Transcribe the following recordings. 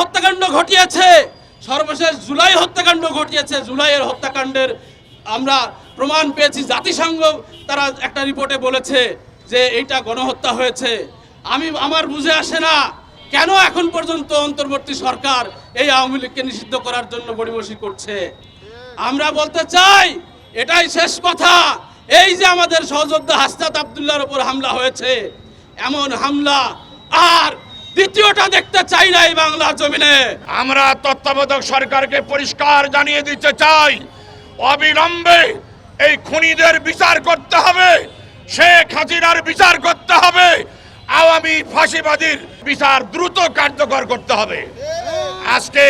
হত্যাকাণ্ড ঘটিয়েছে। সর্বশেষ জুলাই হত্যাকাণ্ড ঘটিয়েছে। জুলাইয়ের হত্যাকাণ্ডের আমরা প্রমাণ পেয়েছি। জাতিসংঘ তারা একটা রিপোর্টে বলেছে যে এইটা গণহত্যা হয়েছে। আমি, আমার বুঝে আসে না কেন এখন পর্যন্ত অন্তর্বর্তী সরকার এই আওয়ামী লীগকে নিষিদ্ধ করার জন্য গড়িমসি করছে। আমরা বলতে চাই, এটাই শেষ কথা। এই যে আমাদের সহযোদ্ধা হাসনাত আবদুল্লার উপর হামলা হয়েছে, এমন হামলা আর দ্বিতীয়টা দেখতে চাই না এই বাংলার জমিনে। আমরা তত্ত্বাবধায়ক সরকারকে পরিষ্কার জানিয়ে দিতে চাই, অবিলম্বে এই খুনিদের বিচার করতে হবে, শেখ হাসিনার বিচার করতে হবে, আওয়ামী ফাঁসিবাদীর বিচার দ্রুত কার্যকর করতে হবে। আজকে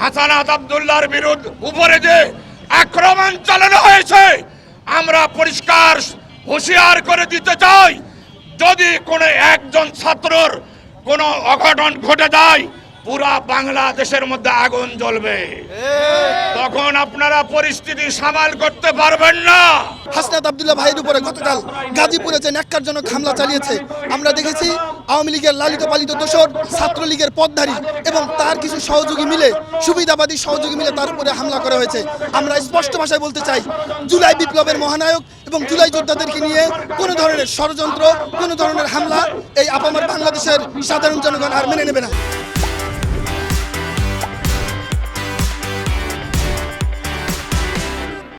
হাসানাত আবদুল্লাহর বিরুদ্ধ উপরে যে আক্রমণ চালানো হয়েছে, আমরা পরিষ্কার হুঁশিয়ার করে দিতে চাই, যদি কোনো একজন ছাত্রর কোনো অঘটন ঘটে যায় পুরা বাংলাদেশের মধ্যে আগুন জ্বলবে। তখন আপনারা পরিস্থিতি সামাল করতে পারবেন না। হাসনাত আবদুল্লাহ ভাইয়ের উপরে গতকাল গাজীপুরে যে ন্যাক্কারজনক হামলা চালিয়েছে আমরা দেখেছি আওয়ামী লীগের লালিত পালিত দোসর ছাত্রলীগের পদধারী এবং তার কিছু সহযোগী মিলে সুবিধাবাদী সহযোগী মিলে তার উপরে হামলা করা হয়েছে। আমরা স্পষ্ট ভাষায় বলতে চাই জুলাই বিপ্লবের মহানায়ক এবং জুলাই যোদ্ধাদেরকে নিয়ে কোনো ধরনের ষড়যন্ত্র কোনো ধরনের হামলা এই আপামার বাংলাদেশের সাধারণ জনগণ আর মেনে নেবে না।